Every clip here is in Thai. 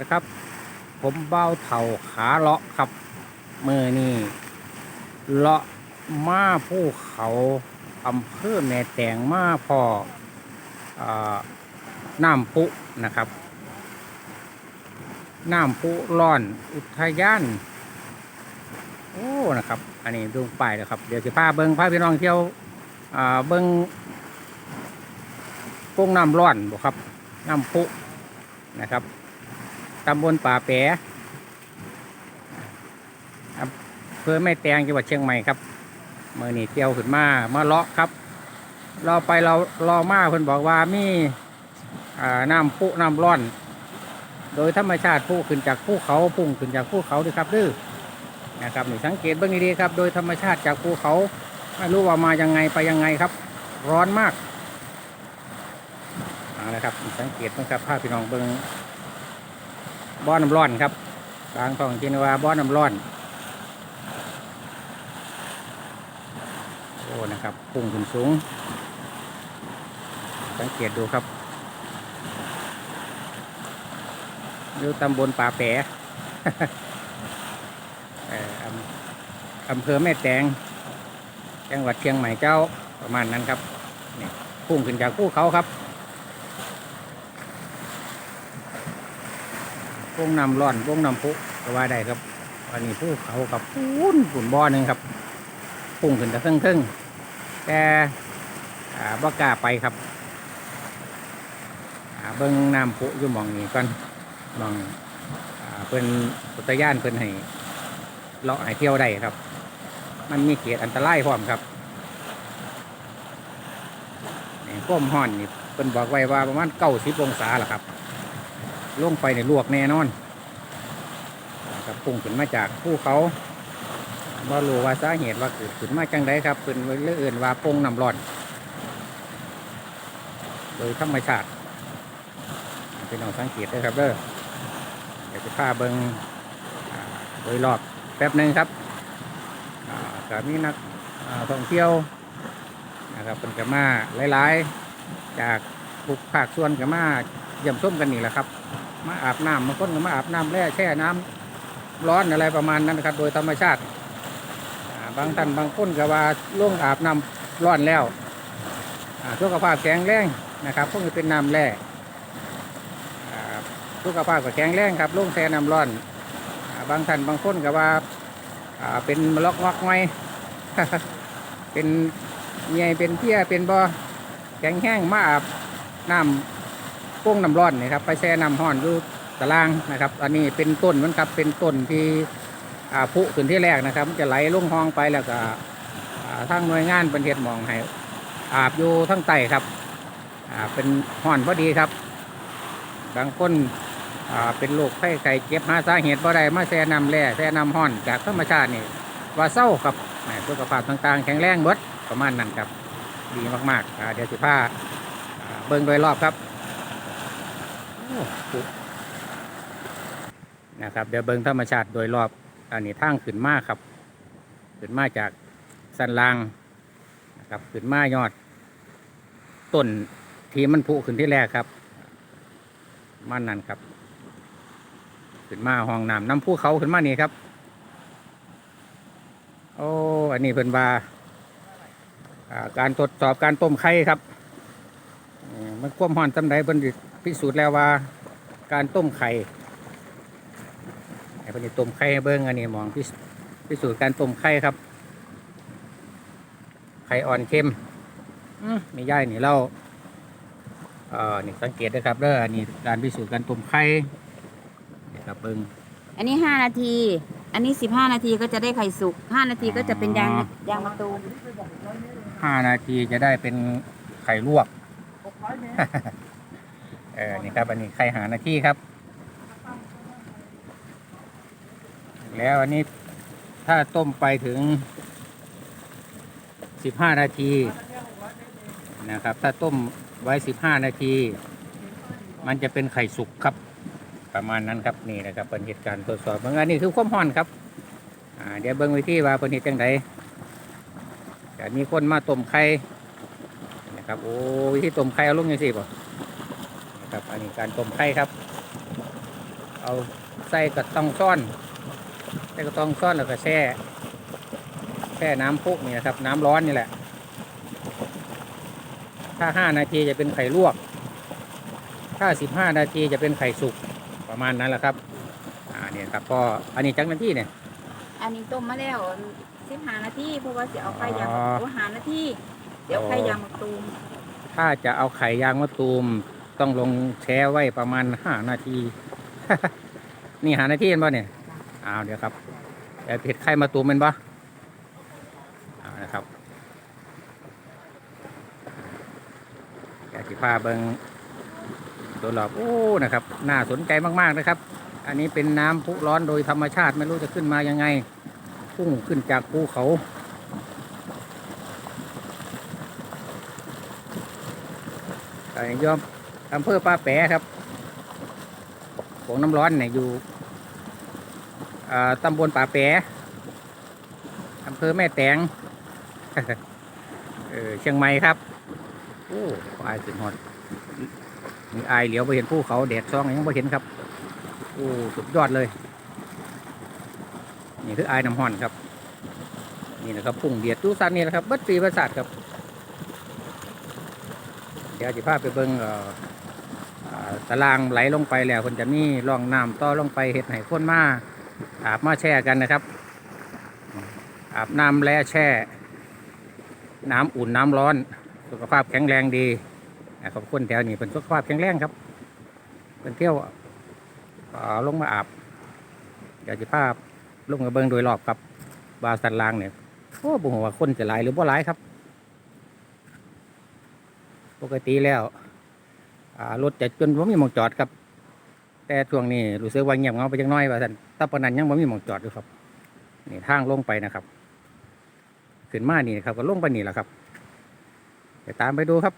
นะครับ ผมเบ้าเท่าขาเลาะครับมือนี่เลาะมาภูเขาอำเภอแม่แตงมาพออาน้ำพุนะครับน้ำพุร้อนอุทยานโอ้นะครับ อันนี้ดูป้ายแล้วครับ เดี๋ยวสิพาเบิ้งพาพี่น้องเที่ยวอ่าเบิ้งโป่งน้ำร้อนบ่ครับ น้ำพุนะครับ ตำบลป่าแปะอำเภอแม่แตงจังหวัดเชียงใหม่ครับเมื่อนี้เที่ยวขึ้นมามาเลาะครับเรอไปเรารอมาเพิ่นบอกว่ามีน้ำพุน้ำร้อน โดยธรรมชาติพุ่ขึ้นจากภูเขาพุ่งขึ้นจากภูเขาด้วยครับดื้อนะครับนี่สังเกตเบื้องดีๆครับ โดยธรรมชาติจากภูเขาไม่รู้ว่ามายังไงไปยังไงครับ ร้อนมากเอาละครับสังเกตนะครับภาพพี่น้องเบิ้ง บ่อน้ำร้อนครับบางท้องที่นว่าบ่อน้ำร้อนโอ้นะครับพุ่งขึ้นสูง สังเกตดูครับอยู่ตำบลป่าแปะเอ่อำอำเภอแม่แตง จังหวัดเชียงใหม่เจ้าประมาณนั้นครับนี่พุ่งขึ้นจากภูเขาครับ วงน้ำร้อนวงน้ำพุก็ว่าได้ครับอันนี้ภูเขาครับปุ้นฝุ่นบ่อหนึ่งครับพุ่งขึ้นจากเครื่องเครื่องแต่บ่กล้าไปครับเบิ้งน้ำพุอยู่มองนี้ก่อนมองเพิ่นอุทยานเพิ่นให้เลาะให้เที่ยวได้ครับ มันมีเขตอันตรายพร้อมครับนี่ก้มห้อนนี่เพิ่นบอกไว้ว่าประมาณเก้าสิบองศาล่ะครับ ลงไปในลวกแน่นอนครับพุ่งขึ้นมาจากภูเขาบ่รู้ว่าสาเหตุว่าเกิดขึ้นมาจังไดครับเพิ่นเลื่องอื่นว่าป่งน้ำร้อน โดยธรรมชาติเป็นน้องสังเกตด้วยครับเด้อเดี๋ยวจะพาเบิงโดยรอบแป๊บหนึ่งครับอ่าก็มีนักท่องเที่ยวนะครับเป็นกัมาหลาย ๆ จากทุกภาคส่วนกัมาเยี่ยมชมกันนี่แหละครับ มาอาบน้ำบางคนก็มาอาบน้ำแร่แช่น้ำร้อนอะไรประมาณนั้นนะครับโดยธรรมชาติบางท่านบางคนก็ว่าล่วงอาบน้ำร้อนแล้วอ่าสุขภาพแข็งแรงนะครับพวกนี้เป็นน้ำแร่อ่าสุขภาพก็แข็งแรงครับลุงแซ่น้ำร้อนบางท่านบางคนก็ว่าเป็นมะลอกงอกไงเป็นใหญ่เป็นเพี้ยเป็นบ่อแข็งแห้งมาอาบน้ำ โป้งน้ำร้อนนี่ครับไปแช่น้ำห้อนอยู่ตารางนะครับ อันนี้เป็นต้นมันครับเป็นต้นที่ผุขึ้นที่แรกนะครับจะไหลลงห้องไปแล้วก็อ่าทางหน่วยงานเป็นเทศหมองให้อาบอยู่ทั้งไตครับเป็นห้อนพอดีครับ บางคนเป็นโรคไข้ไข้เจ็บหาสาเหตุบ่ได้มาแช่น้ำแร่แช่น้ำห้อนจากธรรมชาตินี่ว่าเศร้าครับสุขภาพต่างๆ แข็งแรงเบิดประมาณนั้นครับ ดีมากๆเดี๋ยวสิพาอ่าเบิ่งโดยรอบครับ นะครับเดี๋ยวเบิ่งธรรมชาติโดยรอบอันนี้ทางขึ้นมาครับ ขึ้นมาจากสันลางนะครับขึ้นมายอดต้นที่มันผุขึ้นที่แรกครับ มันนั่นครับ ขึ้นมาห้องน้ำน้ำผู้เขาขึ้นมานี่ครับ โอ้อันนี้เป็นว่าการตรวจสอบการต้มไข่ครับ มันควบห้อนจำไดเพิ่นสิพิสูจน์แล้วว่า การต้มไข่ไอ้เพิ่นสิต้มไข่ให้เบิ้งอันนี้หมองพิสพิสูจน์การต้มไข่ครับ ไข่อ่อนเค็มอื้อมีย่ายนี่เราเอ่อนี่สังเกตนะครับเด้ออันนี้การพิสูจน์การต้มไข่นี่ครับเบิ้งอันนี้ห้านาที อันนี้สิบห้านาทีก็จะได้ไข่สุกห้านาทีก็จะเป็นยางอ๋อยางมะตูมห้านาทีจะได้เป็นไข่ลวก เออ นี่ครับ อันนี้ไข่หานาทีครับ แล้วอันนี้ถ้าต้มไปถึงสิบห้านาทีนะครับ ถ้าต้มไว้สิบห้านาที มันจะเป็นไข่สุกครับ ประมาณนั้นครับนี่นะครับเป็นเหตุการณ์ตรวจสอบบางอันนี้คือความร้อนครับอ่าเดี๋ยวเบิ้งวิธีว่าเป็นเหตุจังไดแต่มีคนมาต้มไข่ นะครับ โอ้วิธีต้มไข่เอาลงยังสิบ่นะครับ อันนี้การต้มไข่ครับ เอาใส่กระตองซ่อนใส่กระตองซ่อนแล้วก็แช่แช่น้ำพุนี่นะครับ น้ำร้อนนี่แหละ ถ้าห้านาทีจะเป็นไข่ลวก ถ้าสิบห้านาทีจะเป็นไข่สุกประมาณนั้นแหละครับ อ่าเนี่ยครับก็อันนี้จักนาทีเนี่ย อันนี้ต้มมาแล้วสิบห้านาทีเพราะว่าเสียเอาไข่ยางอ๋อโอ้หานาที เดี๋ยวไข่ยางมะตูมถ้าจะเอาไข่ยางมะตูม ต้องลงแช่ไว้ประมาณห้านาที นี่หานาทีเห็นป่ะเนี่ยอ้าวเดี๋ยวครับเดี๋ยวเผ็ดไข่มะตูมเป็นป่ะเอานะครับอยากสิพาเบิงตัวหลอบโอ้นะครับ น่าสนใจมากๆนะครับ อันนี้เป็นน้ำพุร้อนโดยธรรมชาติไม่รู้จะขึ้นมายังไงพุ่งขึ้นจากภูเขา อันนี้ยอมอำเภอป้าแปะครับโขงน้ำร้อนเนี่ยอยู่ตำบลป่าแปะอำเภอแม่แตงเชียงใหม่ครับโอ้อายสุดฮอดมีอายเหลียวไปเห็นภูเขาแดดซองยังไม่เห็นครับโอ้สุดยอดเลย นี่คืออายน้ำห่อนครับ นี่นะครับพุ่งเดียดตู้สันนี่แหละครับบัดปีประสาทครับ ดี๋ยวจะพาไปเบิ่งตารางไหลลงไปแล้วคนจะมีร่องน้ำต่อลงไปเห็ดให้นมาอาบมาแช่กันนะครับ อาบน้ำแล่แช่ น้ำอุ่นน้ำร้อน สุขภาพแข็งแรงดีขอบคุณแถวนี้เป็นสุขภาพแข็งแรงครับเป็นเที่ยวลงมาอาบเดี๋ยวจะพาลงมาเบิ่งโดยรอบครับบาสันลางเนี่ยโอ้บุหัวาคนจะหลายหรือบ่หลายครับ ปกติแล้วรถจะจนว่ามีมองจอดครับ แต่ช่วงนี้รู้สึกว่าเงียบเงาไปจังน้อยว่าสันตะปนนันยังว่ามีมองจอดอยู่ครับนี่ทางลงไปนะครับ ขึ้นมานี่นะครับก็ลงไปนี่แหละครับเดี๋ยวตามไปดูครับ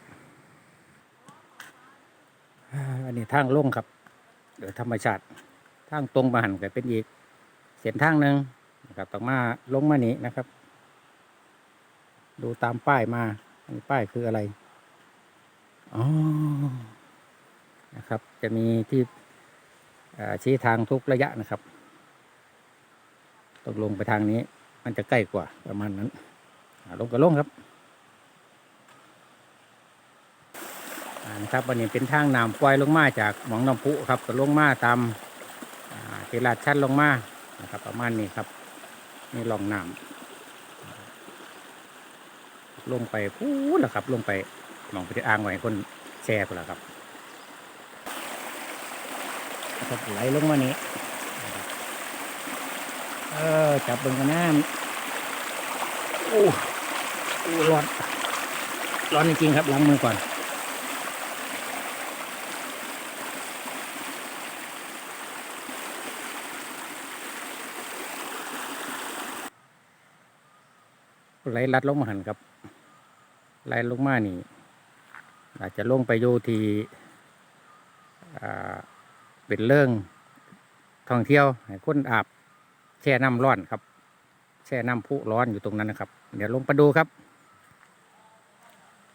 อันนี้ทางลงครับโดยธรรมชาติทางตรงมาหันก็เป็นอีกเส้นทางหนึ่งนะครับต้องมาลงมานี้นะครับ ดูตามป้ายมาป้ายคืออะไร อ๋อนะครับ จะมีที่ชี้ทางทุกระยะนะครับต้องลงไปทางนี้ มันจะใกล้กว่าประมาณนั้นลงก็ลงครับนะครับวันนี้เป็นทางน้ำปล่อยลงมาจากหนองน้ำพุครับก็ลงมาตามอ่าที่ลาดชั้นลงมานะครับ ประมาณนี้ครับนี่ลองน้ำลงไปพูดแล้วครับ ลงไป มองไปที่อ่างไว้คนแช่ไปแล้วครับนะครับไหลลงมานี้เออจับเบิ่งกันน้ำโอ้โอ้ร้อนร้อนจริงๆครับล้างมือก่อนไหลลัดลงมาหันครับไหลลงมานี่ อาจจะลงไปอยู่ที่เป็นเรื่องท่องเที่ยวให้คนอาบแช่น้ำร้อนครับ แช่น้ำพุร้อนอยู่ตรงนั้นนะครับ เดี๋ยวลงไปดูครับ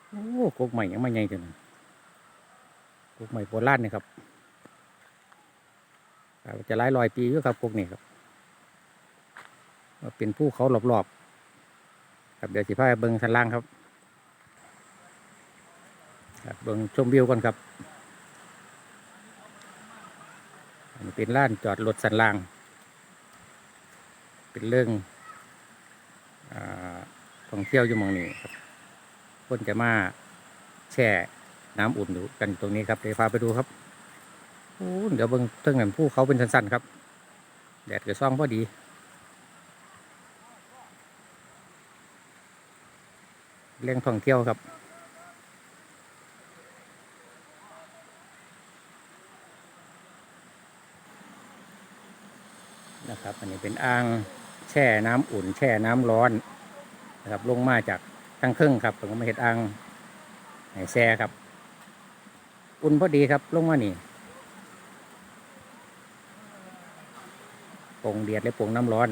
โอ้กุกใหม่ยังไม่ใหญ่จังกุกใหม่โบราณนี่ครับจะหลายร้อยปีอยู่ครับกุกนี่ครับเป็นภูเขารอบๆครับเดี๋ยวสิพาไปเบิ้งชั้นล่างครับ ครับเบิ่งชมวิวก่อนครับอันนี้เป็นล้านจอดรถสันล่าง เป็นเรื่องอาท่องเที่ยวอยู่หมองนี้ครับคนจะมาแช่น้ำอุ่นอยู่กันตรงนี้ครับเดี๋ยวพาไปดูครับโอ้เดี๋ยวเบิ่งเทิงนั้นภูเขาเป็นสั้นๆครับ แดดก็ซ่องพอดีเรื่องท่องเที่ยวครับ นะครับ อันนี้เป็นอ่างแช่น้ำอุ่น แช่น้ำร้อนนะครับลงมาจากทั้งครึ่งครับผมก็มาเห็ดอ่างให้แช่ครับ อุ่นพอดีครับลงมานี่ปงเดียดและปงน้ำร้อน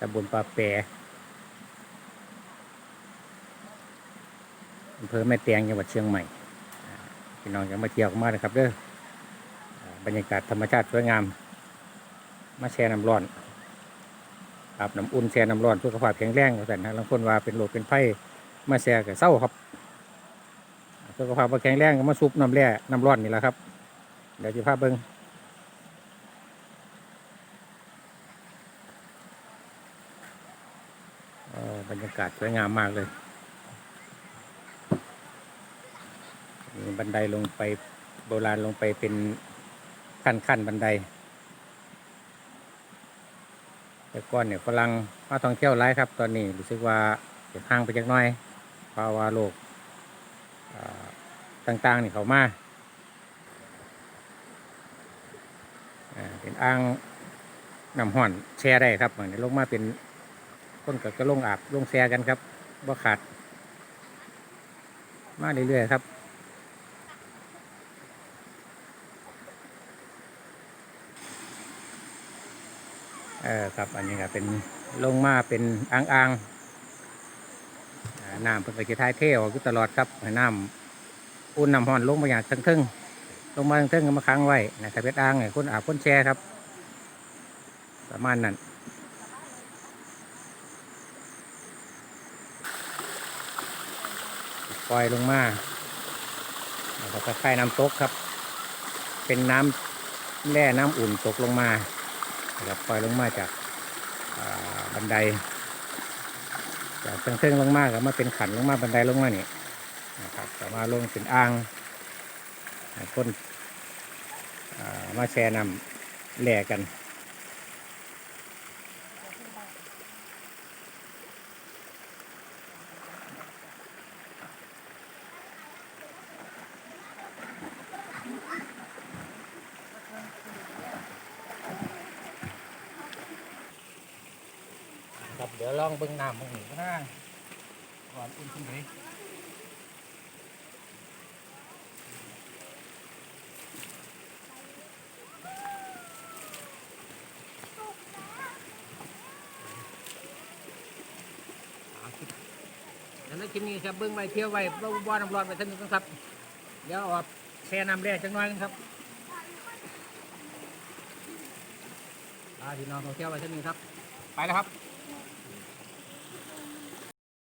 ตำบลปลาแปรอำเภอแม่แตงจังหวัดเชียงใหม่พี่น้องจะมาเที่ยวกันมากนะครับเด้อ บรรยากาศธรรมชาติสวยงาม มาแช่น้ำร้อนอาบน้ำอุ่นแช่น้ำร้อนสุขภาพแข็งแรงแต่นะบางคนว่าเป็นโรคเป็นไข้มาแช่กับเศร้าครับสุขภาพบ่แข็งแรงก็มาซุปน้ำแร่น้ำร้อนนี่แหละครับ เดี๋ยวจะพาเบิ้งบรรยากาศสวยงามมากเลย บันไดลงไปโบราณลงไปเป็น ขั้นขั้นบันได แต่ก่อนเนี่ยฝรั่งมาท่องเที่ยวหลายครับ ตอนนี้รู้สึกว่าจะห่างไปจักน้อยเพราะว่าโลกต่างๆนี่เขามาเป็นอ่างน้ำห่อนแช่ได้ครับเหมือนลงมาเป็นคนก็ก็ลงอาบลงแช่กันครับบ่ขาด มาเรื่อยๆครับ เออครับอันนี้ก็เป็นลงมาเป็นอ่างอ่างๆน้ำเป็นกระจายเที่ยวอยู่ตลอดครับน้ำอุ่นน้ำห้อนลงมาอย่างทั้งทึ่งลงมาทั้งทึ่งก็มาค้างไว้นะครับเป็นอ่างให้คนอาบคนแช่ครับ ประมาณนั้นปล่อยลงมาแล้วก็คล้ายน้ำตกครับ เป็นน้ำแร่น้ำอุ่นตกลงมา นะครับปล่อยลงมาจากบันไดจากเครื่องๆลงมาก็มาเป็นขันลงมาบันไดลงมานี่นะครับก็มาลงเป็นอ่างให้คนมาแช่น้ำแหล่กัน เดี๋ยวลองเบิ้งน้ำมึงหนึ่งนะก่อนอุ่นขึ้นเลยแล้วคลิปนี้ครับเบิ้งไว้เที่ยวไว้เบิ้งบ่อน้ำร้อนไปทั้งนึงครับ เดี๋ยวเอาแช่น้ำแร่จังน้อยนึงครับพาพี่น้องท่องเที่ยวไปทั้งนึงครับ ไปแล้วครับ